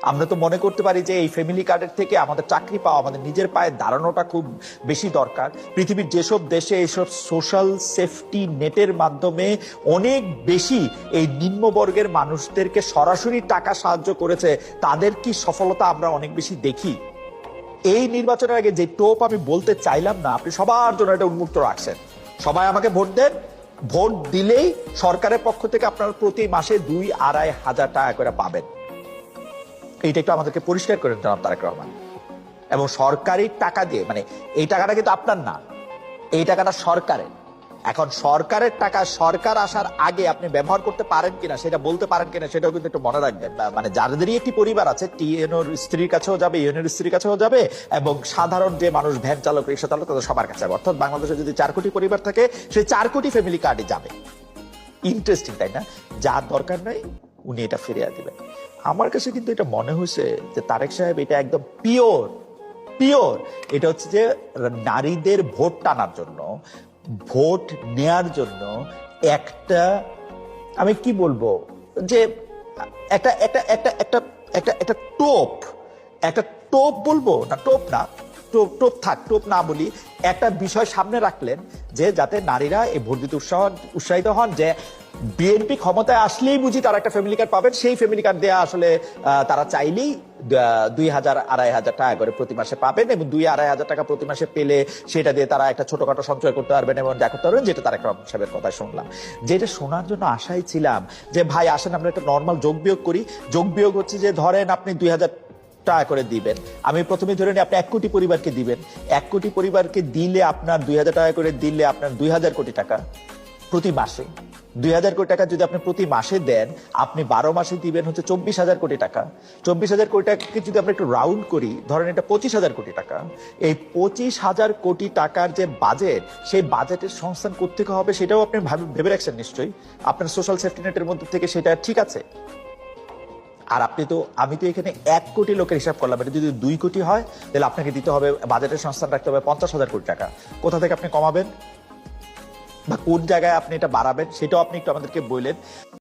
আমরা তো মনে করতে পারি যে এই ফ্যামিলি কার্ডের থেকে আমাদের চাকরি পাওয়া, আমাদের নিজের পায়ে দাঁড়ানোটা খুব বেশি দরকার। পৃথিবীর যেসব দেশে এইসব সোশ্যাল সেফটি নেটের মাধ্যমে অনেক বেশি এই নিম্নবর্গের মানুষদেরকে সরাসরি টাকা সাহায্য করেছে, তাদের কি সফলতা আমরা অনেক বেশি দেখি? এই নির্বাচনের আগে যে টোপ আমি বলতে চাইলাম না, আপনি সবার জন্য এটা উন্মুক্ত রাখছেন। সবাই আমাকে ভোট দেন। ভোট দিলেই সরকারের পক্ষ থেকে আপনারা প্রতি মাসে দুই আড়াই হাজার টাকা করে পাবেন। এইটা একটু আমাদেরকে পরিষ্কার করে জনাব তারেক রহমান। এবং সরকারি টাকা দিয়ে মানে এই টাকাটা কিন্তু আপনার না, এই টাকাটা সরকারের। এখন সরকারের টাকা, সরকার আসার আগে আপনি ব্যবহার করতে পারেন কিনা, সেটা বলতে পারেন কিনা, সেটাও কিন্তু একটু মনে রাখবেন। মানে যাদেরই একটি পরিবার আছে, টিএনওর স্ত্রীর কাছেও যাবে ইউএনএর স্ত্রীর কাছেও যাবে, এবং সাধারণ যে মানুষ, ভ্যান চালক, রিক্সা চালক, তাদের সবার কাছে যাবে। অর্থাৎ বাংলাদেশে যদি চার কোটি পরিবার থাকে, সেই চার কোটি ফ্যামিলি কার্ডে যাবে। ইন্টারেস্টিং তাই না? যার দরকার নাই উনি এটা ফিরিয়ে দিবেন। আমার কাছে কিন্তু এটা মনে হয়েছে যে তারেক সাহেব এটা একদম পিওর পিওর। এটা হচ্ছে যে নারীদের ভোট টানার জন্য, ভোট নেয়ার জন্য একটা, আমি কি বলব, যে একটা একটা একটা একটা একটা একটা টোপ একটা টোপ বলব না, টোপ না, টোপ টোপ থাক, টোপ না বলি, একটা বিষয় সামনে রাখলেন যে যাতে নারীরা এই ভোট দিতে উৎসাহ, উৎসাহিত হন, যে বিএনপি ক্ষমতায় আসলেই বুঝি তারা একটা ফ্যামিলি কার্ড পাবেন। সেই ফ্যামিলি কার্ড দেওয়া আসলে তারা চাইলেই দুই হাজার, আড়াই হাজার টাকা করে প্রতি মাসে পাবেন এবং দুই, আড়াই হাজার টাকা প্রতি মাসে পেলে সেটা দিয়ে তারা একটা ছোটখাটো সঞ্চয় করতে পারবেন এবং যা করতে পারবেন, যেটা তারা একটা সাহেবের কথা শুনলাম। যেটা শোনার জন্য আশাই ছিলাম যে, ভাই, আসেন, আমরা একটা নর্মাল যোগ বিয়োগ করি। যোগ বিয়োগ হচ্ছে যে, ধরেন আপনি দুই হাজার টাকা করে দিবেন। আমি প্রথমে ধরে নিই, আপনি এক কোটি পরিবারকে দিবেন। এক কোটি পরিবারকে দিলে আপনার দুই হাজার টাকা করে দিলে আপনার দুই হাজার কোটি টাকা প্রতি মাসে। দুই হাজার কোটি টাকা যদি আপনি প্রতি মাসে দেন, আপনি বারো মাসে দিবেন হচ্ছে চব্বিশ হাজার কোটি টাকা। চব্বিশ হাজার কোটি টাকাকে যদি আমরা একটু রাউন্ড করি, ধরেন এটা পঁচিশ হাজার কোটি টাকা। এই পঁচিশ হাজার কোটি টাকার যে বাজেট সেই বাজেটের সংস্থান করতে হবে সেটাও আপনি ভেবে রাখছেন নিশ্চয়ই? আপনার সোশ্যাল সেফটি নেটের মধ্যে থেকে সেটা ঠিক আছে? আর আপনি তো, আমি তো এখানে এক কোটি লোকের হিসাব করলাম। এটা যদি দুই কোটি হয়, তাহলে আপনাকে দিতে হবে বাজেটের সংস্থান রাখতে হবে পঞ্চাশ হাজার কোটি টাকা। কোথা থেকে আপনি কমাবেন? বা কোন জায়গায় আপনি এটা বাড়াবেন সেটাও আপনি একটু আমাদেরকে বললেন।